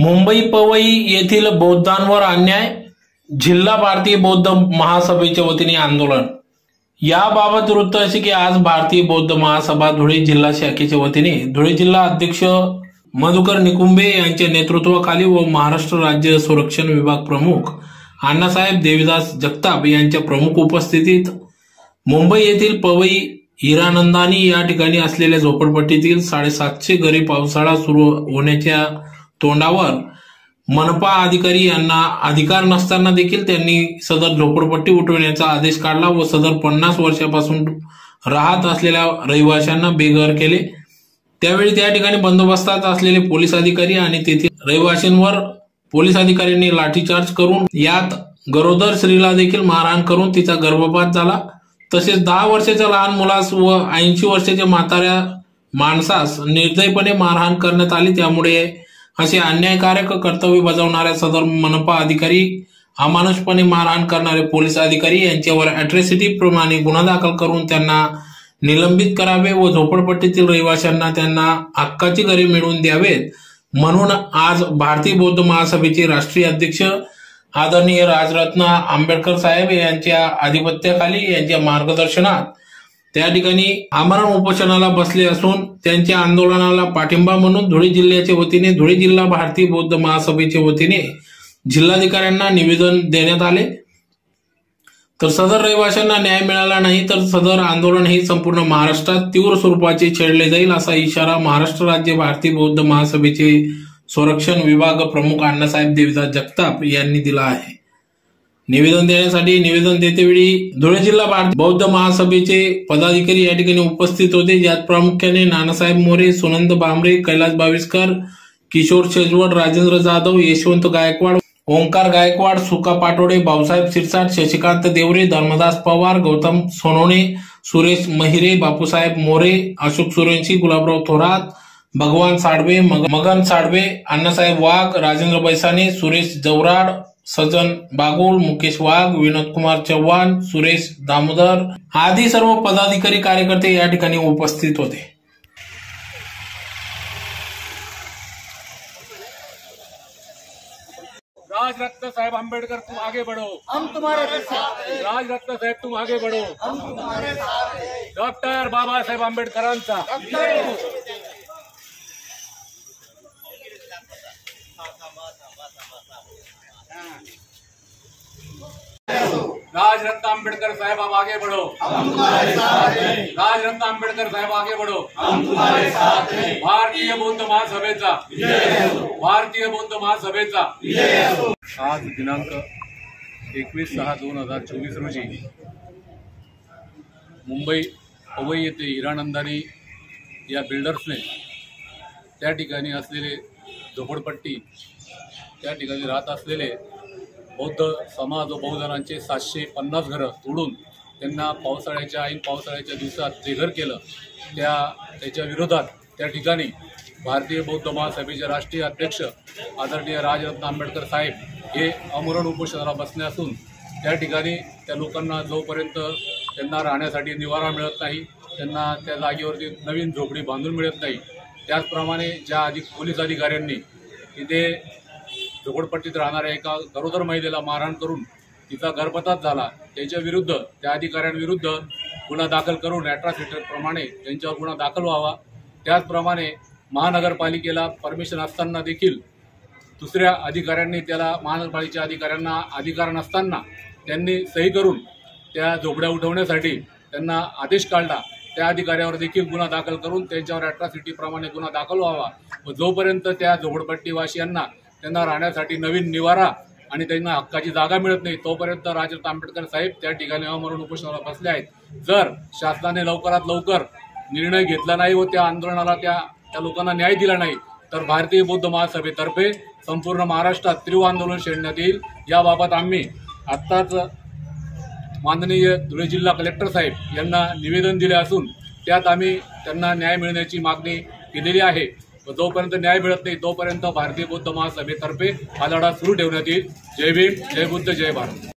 मुंबई पवई येथील बौद्धांवर अन्याय जिल्हा भारतीय बौद्ध महासभेच्या वतीने आंदोलन. याबाबत वृत्त असे की आज भारतीय बौद्ध महासभा धुळे जिल्हा शाखेच्या वतीने धुळे जिल्हा अध्यक्ष मधुकर निकुंबे यांच्या नेतृत्वाखाली व महाराष्ट्र राज्य संरक्षण विभाग प्रमुख अण्णासाहेब देविदास जगताप यांच्या प्रमुख उपस्थितीत मुंबई येथील पवई हिरानंदानी या ठिकाणी असलेल्या झोपडपट्टीतील साडेसातशे घरे पावसाळा सुरू होण्याच्या तोंडावर मनपा अधिकारी यांना अधिकार नसताना देखील त्यांनी सदर झोपडपट्टी उठवण्याचा आदेश काढला व सदर पन्नास वर्षापासून राहत असलेल्या रहिवाशांना बेघर केले. त्यावेळी त्या ठिकाणी बंदोबस्तात असलेले पोलीस अधिकारी आणि तेथील रहिवाशांवर पोलीस अधिकाऱ्यांनी लाठीचार्ज करून यात गरोदर स्त्रीला देखील मारहाण करून तिचा गर्भपात झाला. तसेच दहा वर्षाच्या लहान मुलास व ऐंशी वर्षाच्या म्हाताऱ्या माणसास निर्दयपणे मारहाण करण्यात आली. त्यामुळे असे अन्यायकारक कर्तव्य बजावणाऱ्या सदर मनपा अधिकारी अमानुषपणे मारहाण करणारे पोलीस अधिकारी यांच्यावर अॅट्रॉसिटी प्रमाणे गुन्हा दाखल करून त्यांना निलंबित करावे व झोपडपट्टीतील रहिवाशांना त्यांना हक्काची घरे मिळवून द्यावेत. म्हणून आज भारतीय बौद्ध महासभेचे राष्ट्रीय अध्यक्ष आदरणीय राजरत्न आंबेडकर साहेब यांच्या आधिपत्याखाली यांच्या मार्गदर्शनात त्या ठिकाणी आमरण उपोषणाला बसले असून त्यांच्या आंदोलनाला पाठिंबा म्हणून धुळे जिल्ह्याच्या वतीने धुळे जिल्हा भारतीय बौद्ध महासभेच्या वतीने जिल्हाधिकाऱ्यांना निवेदन देण्यात आले. तर सदर रहिवाशांना न्याय मिळाला नाही तर सदर आंदोलन हे संपूर्ण महाराष्ट्रात तीव्र स्वरूपाचे छेडले जाईल असा इशारा महाराष्ट्र राज्य भारतीय बौद्ध महासभेचे संरक्षण विभाग प्रमुख अण्णासाहेब देवीदास जगताप यांनी दिला आहे. निवेदन देण्यासाठी निवेदन देतेवेळी धुळे जिल्हा बौद्ध महासभेचे पदाधिकारी या ठिकाणी उपस्थित होते. ज्यात प्रामुख्याने नानासाहेब मोरे सुनंद भांबरे कैलास बाविस्कर किशोर शेजवड राजेंद्र जाधव यशवंत गायकवाड ओंकार गायकवाड सुका पाटोडे भाऊसाहेब शिरसाट शशिकांत देवरे धर्मदास पवार गौतम सोनवणे सुरेश महिरे बापूसाहेब मोरे अशोक सुरेंशी गुलाबराव थोरात भगवान साडवे मग- मगन साडवे अण्णासाहेब वाघ राजेंद्र बैसाने सुरेश जवराड सजन बागुल मुकेश वाघ विनोद कुमार चव्हाण सुरेश दामोदर आदी सर्व पदाधिकारी कार्यकर्ते या ठिकाणी उपस्थित होते. राज रत्न साहेब आंबेडकर तुम आगे बढ़ो. हम तुम्हारे साथ हैं। राज रत्न साहेब तुम आगे बढ़ो. हम तुम्हारे साथ डॉक्टर बाबासाहेब आंबेडकरांचा. राजरत्न आंबेडकर साहेब आप आगे बढ़ो। हम तुम्हारे साथ हैं राजरत्न आंबेडकर साहेब आगे बढ़ो। हम तुम्हारे साथ हैं भारतीय बौद्ध महासभेचा। भारतीय बौद्ध महासभेचा। आज दिनांक एकवीस सहा दोन हजार चोवीस रोजी मुंबई अवई येथे हिरानंदानी या बिल्डर्सने त्या ठिकाणी असलेले झोपडपट्टी त्या ठिकाणी राहत असलेले बौद्ध समाज व बहुजनांचे सातशे पन्नास घरं तोडून त्यांना पावसाळ्याच्या ऐन पावसाळ्याच्या दिवसात जे घर केलं त्या त्याच्या विरोधात त्या ठिकाणी भारतीय बौद्ध महासभेचे राष्ट्रीय अध्यक्ष आदरणीय राजरत्न आंबेडकर साहेब हे अमरण उपोषणाला बसले असून त्या ठिकाणी त्या लोकांना जोपर्यंत त्यांना राहण्यासाठी निवारा मिळत नाही त्यांना त्या जागेवरती नवीन झोपडी बांधून मिळत नाही त्याचप्रमाणे ज्या अधिक पोलीस अधिकाऱ्यांनी तिथे झोपडपट्टीत राहणाऱ्या एका गरोदर महिलेला मारहाण करून तिचा गर्भपात झाला त्यांच्याविरुद्ध त्या अधिकाऱ्यांविरुद्ध गुन्हा दाखल करून ॲट्रॉसिटीप्रमाणे त्यांच्यावर गुन्हा दाखल व्हावा. त्याचप्रमाणे महानगरपालिकेला परमिशन असताना देखील दुसऱ्या अधिकाऱ्यांनी त्याला महानगरपालिकेच्या अधिकाऱ्यांना अधिकार नसताना त्यांनी सही करून त्या झोपड्या उठवण्यासाठी त्यांना आदेश काढला. त्या अधिकाऱ्यावर देखील गुन्हा दाखल करून त्यांच्यावर अॅट्रॉसिटीप्रमाणे गुन्हा दाखल व्हावा. व जोपर्यंत त्या झोपडपट्टीवासियांना त्यांना राहण्यासाठी नवीन निवारा आणि त्यांना हक्काची जागा मिळत नाही तोपर्यंत राजरत्न आंबेडकर साहेब त्या ठिकाणी अमरून उपोषणाला बसले आहेत. जर शासनाने लवकरात लवकर निर्णय घेतला नाही व त्या आंदोलनाला त्या त्या लोकांना न्याय दिला नाही तर भारतीय बौद्ध महासभेतर्फे संपूर्ण महाराष्ट्रात तीव्र आंदोलन छेडण्यात येईल. याबाबत आम्ही आत्ताच माननीय धुळे जिल्हा कलेक्टर साहेब यांना निवेदन दिले असून त्यात आम्ही त्यांना न्याय मिळण्याची मागणी केलेली आहे. व जोपर्यंत न्याय मिळत नाही तोपर्यंत भारतीय बुद्ध महासभेतर्फे हा लढा सुरू ठेवण्यात येईल. जय भीम जय बुद्ध जय भारत.